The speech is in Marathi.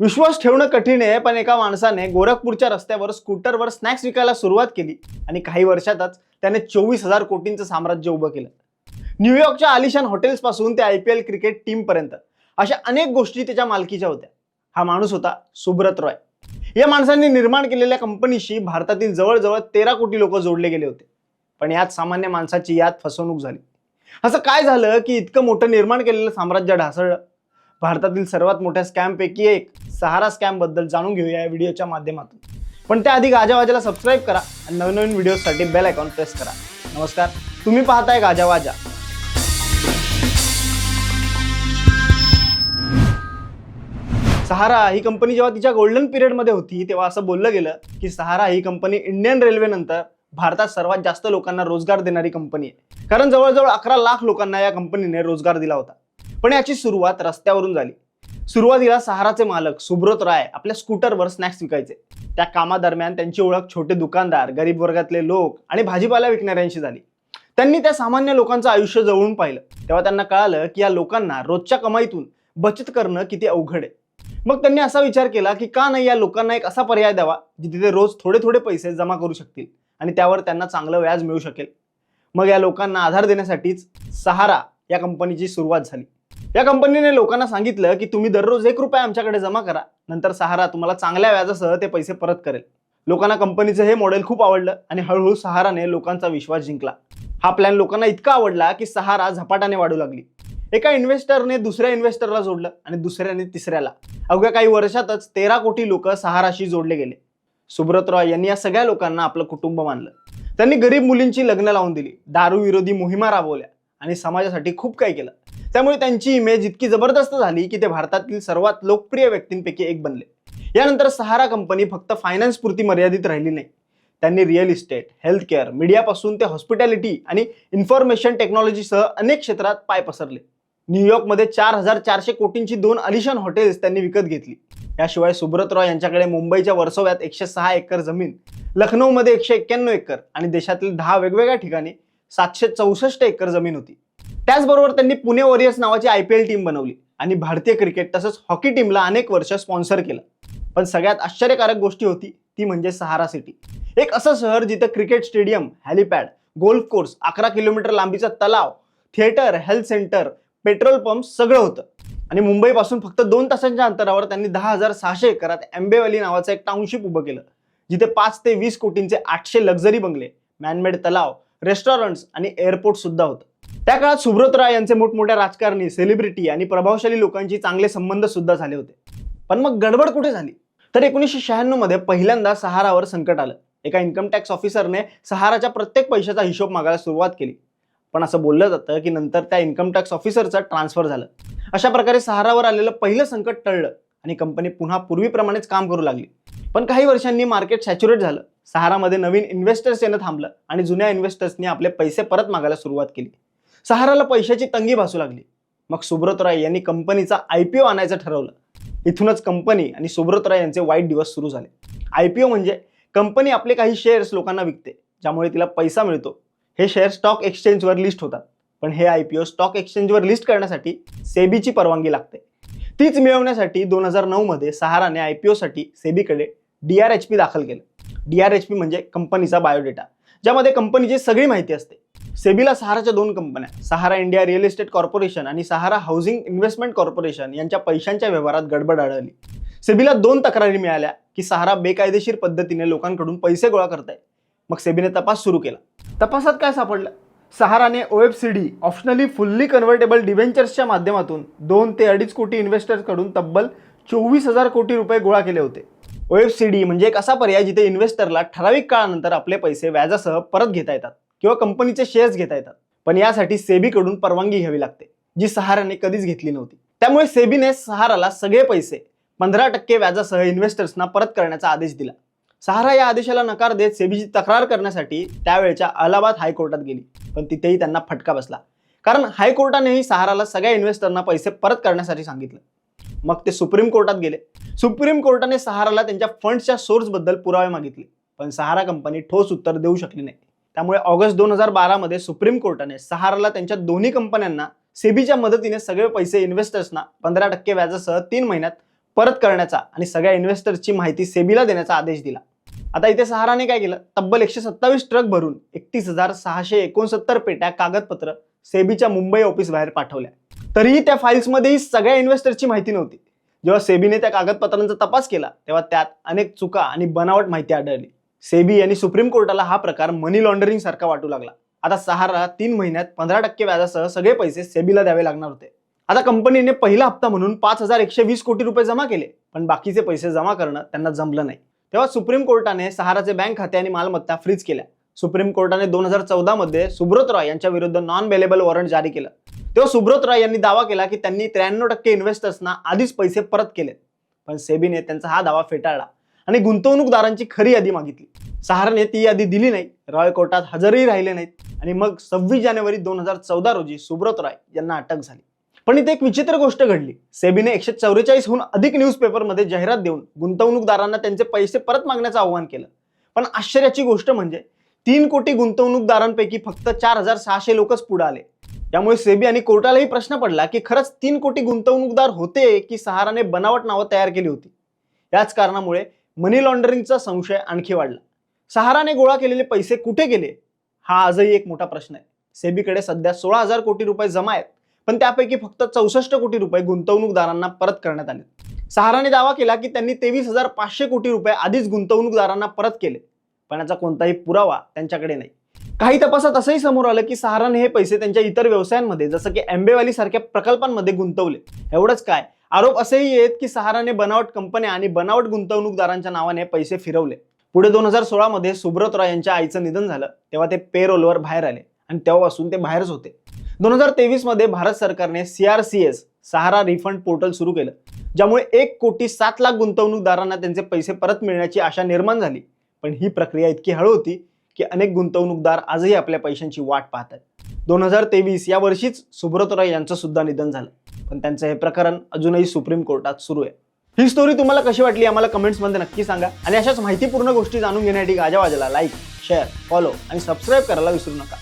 विश्वास ठेवणं कठीण आहे पण एका माणसाने गोरखपूरच्या रस्त्यावर स्कूटरवर स्नॅक्स विकायला सुरुवात केली आणि काही वर्षातच त्याने चोवीस हजार कोटींचं साम्राज्य उभं केलं. न्यूयॉर्कच्या आलिशान हॉटेल्सपासून ते I P L cricket team पर्यंत अशा अनेक गोष्टी त्याच्या मालकीच्या होत्या. हा माणूस होता सुब्रत रॉय. या माणसांनी निर्माण केलेल्या कंपनीशी भारतातील जवळजवळ तेरा कोटी लोक जोडले गेले होते. पण यात सामान्य माणसाची यात फसवणूक झाली. असं काय झालं की इतकं मोठं निर्माण केलेलं साम्राज्य ढासळलं? भारतातील सर्वात मोठ्या स्कॅमपैकी एक. सहारा स्कॅमबद्दल जाणून घेऊया या व्हिडिओच्या माध्यमातून. पण त्याआधी गाजावाजाला सबस्क्राईब करा आणि नवनवीन व्हिडिओसाठी बेल आयकॉन प्रेस करा. नमस्कार. तुम्ही पाहताय गाजावाजा. सहारा ही कंपनी जेव्हा तिच्या गोल्डन पिरियडमध्ये होती तेव्हा असं बोललं गेलं की सहारा ही कंपनी इंडियन रेल्वे नंतर भारतात सर्वात जास्त लोकांना रोजगार देणारी कंपनी आहे. कारण जवळजवळ अकरा लाख लोकांना या कंपनीने रोजगार दिला होता. पण याची सुरुवात रस्त्यावरून झाली. सुरुवातीला सहाराचे मालक सुब्रत राय आपल्या स्कूटरवर स्नॅक्स विकायचे. त्या कामादरम्यान त्यांची ओळख छोटे दुकानदार गरीब वर्गातले लोक आणि भाजीपाला विकणाऱ्यांशी झाली. त्यांनी त्या सामान्य लोकांचं आयुष्य जवळून पाहिलं. तेव्हा त्यांना कळालं की या लोकांना रोजच्या कमाईतून बचत करणं किती अवघड आहे. मग त्यांनी असा विचार केला की का नाही या लोकांना एक असा पर्याय द्यावा जिथे ते रोज थोडे थोडे पैसे जमा करू शकतील आणि त्यावर त्यांना चांगलं व्याज मिळू शकेल. मग या लोकांना आधार देण्यासाठीच सहारा या कंपनीची सुरुवात झाली. या कंपनीने लोकांना सांगितलं की तुम्ही दररोज एक रुपया आमच्याकडे जमा करा. नंतर सहारा तुम्हाला चांगल्या व्याजासह ते पैसे परत करेल. लोकांना कंपनीचं हे मॉडेल खूप आवडलं आणि हळूहळू सहाराने लोकांचा विश्वास जिंकला. हा प्लॅन लोकांना इतका आवडला की सहारा झपाट्याने वाढू लागली. एका इन्व्हेस्टरने दुसऱ्या इन्व्हेस्टरला जोडलं आणि दुसऱ्याने तिसऱ्याला. अवघ्या काही वर्षातच तेरा कोटी लोक सहाराशी जोडले गेले. सुब्रत रॉय यांनी या सगळ्या लोकांना आपलं कुटुंब मानलं. त्यांनी गरीब मुलींची लग्न लावून दिली दारू विरोधी मोहिमा राबवल्या आणि समाजासाठी खूप काही केलं. त्यामुळे त्यांची इमेज इतकी जबरदस्त झाली की ते भारतातील सर्वात लोकप्रिय व्यक्तींपैकी एक बनले. यानंतर सहारा कंपनी फक्त फायनान्स पुरती मर्यादित राहिली नाही. त्यांनी रिअल इस्टेट हेल्थ केअर मीडियापासून ते हॉस्पिटॅलिटी आणि इन्फॉर्मेशन टेक्नॉलॉजीसह अनेक क्षेत्रात पाय पसरले. न्यूयॉर्कमध्ये चार हजार चारशे कोटींची दोन अलिशान हॉटेल्स त्यांनी विकत घेतली. याशिवाय सुब्रत रॉय यांच्याकडे मुंबईच्या वर्सोव्यात एकशे सहा एकर जमीन लखनौमध्ये एकशे एक्क्याण्णव एकर आणि देशातील दहा वेगवेगळ्या ठिकाणी सातशे चौसष्ट एकर जमीन होती. त्याचबरोबर त्यांनी पुणे वॉरियर्स नावाची आय पी एल टीम बनवली आणि भारतीय क्रिकेट तसंच हॉकी टीमला अनेक वर्ष स्पॉन्सर केलं. पण सगळ्यात आश्चर्यकारक गोष्टी होती ती म्हणजे सहारा सिटी. एक असं शहर जिथं cricket stadium helipad golf course अकरा किलोमीटर लांबीचा तलाव theatre health centre petrol pump सगळं होतं. आणि मुंबईपासून फक्त दोन तासांच्या अंतरावर त्यांनी दहा हजार सहाशे एकरात एम्बेवली नावाचं एक टाउनशिप उभं केलं जिथे पाच ते वीस कोटींचे आठशे लक्झरी बंगले मॅनमेड तलाव रेस्टॉरंट्स आणि एअरपोर्ट सुद्धा होतं. त्या काळात सुब्रत राय यांचे मोठमोठ्या राजकारणी सेलिब्रिटी आणि प्रभावशाली लोकांची चांगले संबंध सुद्धा झाले होते. पण मग गडबड कुठे झाली? तर एकोणीसशे शहाण्णवमध्ये पहिल्यांदा सहारावर संकट आलं. एका इन्कम टॅक्स ऑफिसरने सहाराच्या प्रत्येक पैशाचा हिशोब मागायला सुरुवात केली. पण असं बोललं जातं की नंतर त्या इन्कम टॅक्स ऑफिसरचं ट्रान्सफर झालं. अशा प्रकारे सहारावर आलेलं पहिलं संकट टळलं आणि कंपनी पुन्हा पूर्वीप्रमाणेच काम करू लागली. पण काही वर्षांनी मार्केट सॅच्युरेट झालं. सहारामध्ये नवीन इन्व्हेस्टर्स येणं थांबलं आणि जुन्या इन्व्हेस्टर्सनी आपले पैसे परत मागायला सुरुवात केली. सहाराला पैशाची तंगी भासू लागली. मग सुब्रत राय यांनी कंपनीचा आय पी ओ आणायचं ठरवलं. इथूनच कंपनी आणि सुब्रत राय यांचे वाईट दिवस सुरू झाले. आय पी ओ म्हणजे कंपनी आपले काही शेअर्स लोकांना विकते ज्यामुळे तिला पैसा मिळतो. हे शेअर स्टॉक एक्सचेंजवर लिस्ट होतात. पण हे आय पी ओ स्टॉक एक्सचेंजवर लिस्ट करण्यासाठी सेबीची परवानगी लागते. तीच मिळवण्यासाठी दोन हजार नऊमध्ये सहाराने आय पी ओसाठी सेबीकडे डी आर एच पी दाखल केलं. डी आर एच पी म्हणजे कंपनीचा बायोडेटा ज्यामध्ये कंपनीची सगळी माहिती असते. सेबीला सहाराच्या दोन कंपन्या Sahara India real estate corporation आणि सहारा हाऊसिंग इन्व्हेस्टमेंट कॉर्पोरेशन यांच्या पैशांच्या व्यवहारात गडबड आढळली. सेबीला दोन तक्रारी मिळाल्या की सहारा बेकायदेशीर पद्धतीने लोकांकडून पैसे गोळा करताय मग सेबीने तपास सुरू केला. तपासात काय सापडलं? सहाराने O F C D optionally fully convertible डिव्हेंचर्सच्या माध्यमातून दोन ते अडीच कोटी इन्व्हेस्टर्सकडून तब्बल चोवीस हजार कोटी रुपये गोळा केले होते. ओ एफ सी डी म्हणजे एक असा पर्याय जिथे इन्व्हेस्टरला ठराविक काळानंतर आपले पैसे व्याजासह परत घेता येतात. किंवा कंपनीचे शेअर्स घेता येतात. पण यासाठी सेबीकडून परवानगी घ्यावी लागते जी सहाराने कधीच घेतली नव्हती. त्यामुळे सेबीने सहाराला सगळे पैसे पंधरा टक्के व्याजासह इन्व्हेस्टर्सना परत करण्याचा आदेश दिला. सहारा या आदेशाला नकार देत सेबीची तक्रार करण्यासाठी त्यावेळच्या अलाहाबाद हायकोर्टात गेली पण तिथेही त्यांना फटका बसला. कारण हायकोर्टानेही सहाराला सगळ्या इन्व्हेस्टरना पैसे परत करण्यासाठी सांगितलं. मग ते सुप्रीम कोर्टात गेले. सुप्रीम कोर्टाने सहाराला त्यांच्या फंड्सच्या सोर्सबद्दल पुरावे मागितले पण सहारा कंपनी ठोस उत्तर देऊ शकली नाही. त्यामुळे ऑगस्ट दोन हजार बारामध्ये सुप्रीम कोर्टाने सहाराला त्यांच्या दोन्ही कंपन्यांना सेबीच्या मदतीने सगळे पैसे इन्व्हेस्टर्सना पंधरा टक्के व्याजासह तीन महिन्यात परत करण्याचा आणि सगळ्या इन्व्हेस्टर्सची माहिती सेबीला देण्याचा आदेश दिला. आता इथे सहाराने काय केलं? तब्बल एकशे सत्तावीस ट्रक भरून एकतीस हजार सहाशे एकोणसत्तर पेट्या कागदपत्र सेबीच्या मुंबई ऑफिस बाहेर पाठवल्या. तरीही त्या फाईल्समध्येही सगळ्या इन्व्हेस्टरची माहिती नव्हती. जेव्हा सेबीने त्या कागदपत्रांचा तपास केला तेव्हा त्यात अनेक चुका आणि बनावट माहिती आढळली. सेबी आणि सुप्रीम कोर्टाला हा प्रकार मनी लॉन्ड्रिंग सारखा वाटू लागला. आता सहारा तीन महिन्यात पंधरा टक्के व्याजासह सगळे पैसे सेबीला द्यावे लागणार होते. आता कंपनीने पहिला हप्ता म्हणून पाच हजार एकशे वीस कोटी रुपये जमा केले पण बाकीचे पैसे जमा करणं त्यांना जमलं नाही. तेव्हा सुप्रीम कोर्टाने सहाराचे बँक खाते आणि मालमत्ता फ्रीज केल्या. सुप्रीम कोर्टाने दोन हजार चौदा मध्ये सुब्रत रॉय यांच्या विरुद्ध नॉन बेलेबल वॉरंट जारी केलं. तेव्हा सुब्रत रॉय यांनी दावा केला की त्यांनी त्र्याण्णव टक्के इन्व्हेस्टर्सना आधीच पैसे परत केले पण सेबीने त्यांचा हा दावा फेटाळला. आणि गुंतवणूकदारांची खरी यादी मागितली. सहाराने ती यादी दिली नाही रॉय कोर्टात हजरही राहिले नाहीत आणि मग सव्वीस जानेवारी दोन हजार चौदा रोजी सुब्रत रॉय यांना अटक झाली. पण इथे एक विचित्र गोष्ट घडली. सेबीने एकशे चौवेचाळीसहून अधिक न्यूजपेपरमध्ये जाहिरात देऊन गुंतवणूकदारांना त्यांचे पैसे परत मागण्याचं आव्हान केलं. पण आश्चर्याची गोष्ट म्हणजे तीन कोटी गुंतवणूकदारांपैकी फक्त चार हजार सहाशे लोकच पुढे आले. त्यामुळे सेबी आणि कोर्टालाही प्रश्न पडला की खरंच तीन कोटी गुंतवणूकदार होते की सहाराने बनावट नावं तयार केली होती? याच कारणामुळे मनी लॉन्डरिंगचा संशय आणखी वाढला. सहाराने गोळा केलेले पैसे कुठे गेले? हा आजही एक मोठा प्रश्न आहे. सेबीकडे सध्या सोळा हजार कोटी रुपये जमा आहेत पण त्यापैकी फक्त चौसष्ट कोटी रुपये गुंतवणूकदारांना परत करण्यात आले सहाराने दावा केला की त्यांनी तेवीस हजार पाचशे कोटी रुपये आधीच गुंतवणूकदारांना परत केले पण याचा कोणताही पुरावा त्यांच्याकडे नाही. काही तपासात असंही समोर आलं की सहाराने हे पैसे त्यांच्या इतर व्यवसायांमध्ये जसं की एम्बेवाली सारख्या प्रकल्पांमध्ये गुंतवले. एवढंच काय आरोप असेही आहेत की सहाराने बनावट कंपन्या आणि बनावट गुंतवणूकदारांच्या नावाने पैसे फिरवले. पुढे दोन हजार सोळामध्ये सुब्रत रॉय यांच्या आईचं निधन झालं. तेव्हा ते पेरोलवर बाहेर आले आणि तेव्हापासून ते बाहेरच होते. दोन हजार तेवीसमध्ये भारत सरकारने सीआरसीएस सहारा रिफंड पोर्टल सुरू केलं ज्यामुळे एक कोटी सात लाख गुंतवणूकदारांना त्यांचे पैसे परत मिळण्याची आशा निर्माण झाली. पण ही प्रक्रिया इतकी हळू होती की अनेक गुंतवणूकदार आजही आपल्या पैशांची वाट पाहतात दोन हजार तेवीस या वर्षीच सुब्रत रॉय यांचं सुद्धा निधन झालं. पण त्यांचं हे प्रकरण अजूनही सुप्रीम कोर्टात सुरू आहे. ही स्टोरी तुम्हाला कशी वाटली आम्हाला कमेंट्समध्ये नक्की सांगा. आणि अशाच माहितीपूर्ण गोष्टी जाणून घेण्यासाठी गाजावाजाला लाईक शेअर फॉलो आणि सबस्क्राईब करायला विसरू नका.